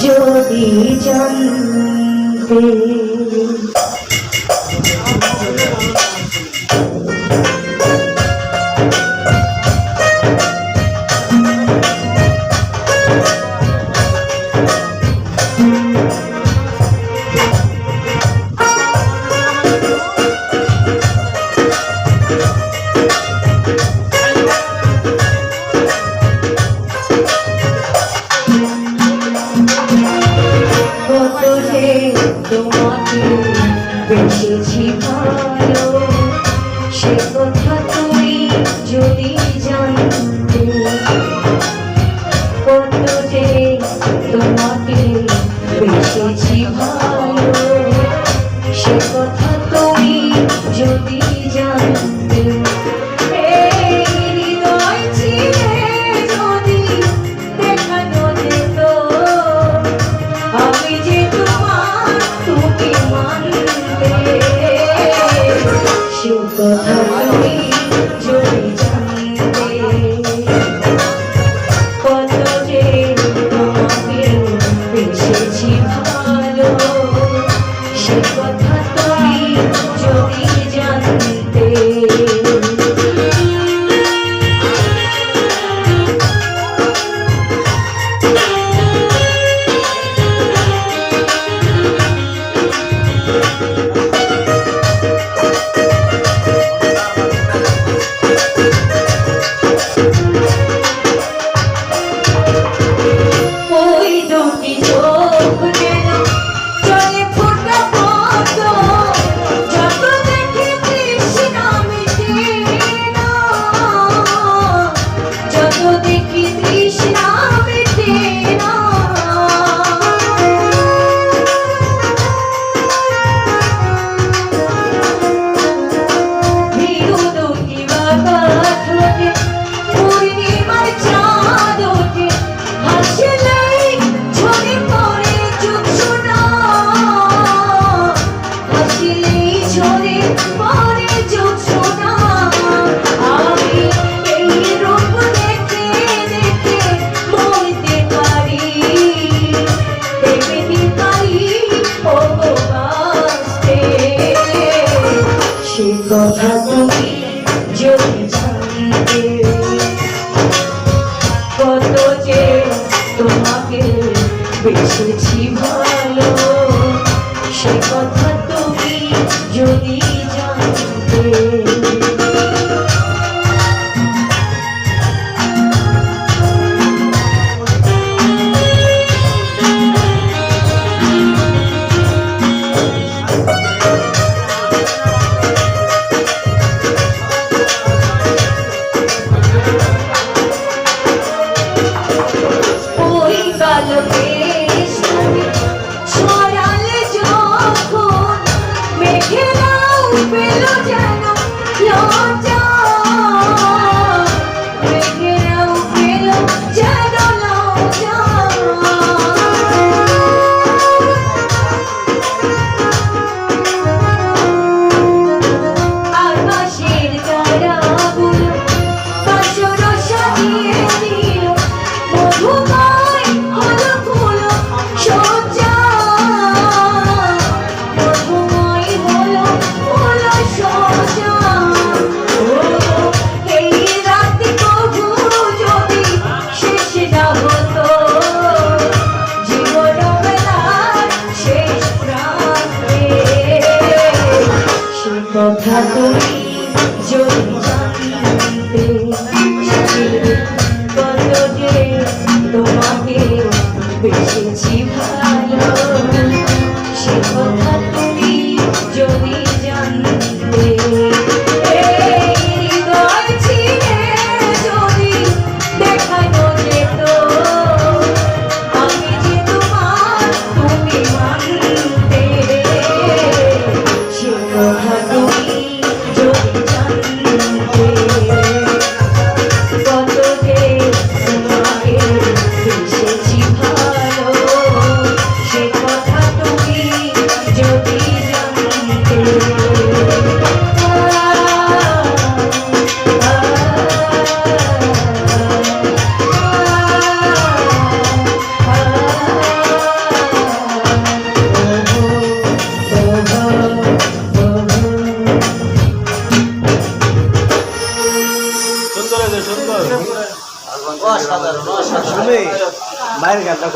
যদি জানতে তোমাকে দেখেছি ভালো সে কথা তুই যদি জানতে কত যে তোমাকে দেখেছি ভালো সুখ থাকবে যদি জানতে কত যে তোমাকে বেশেছি ভালো the market, reach the cheap বাইরের গানটা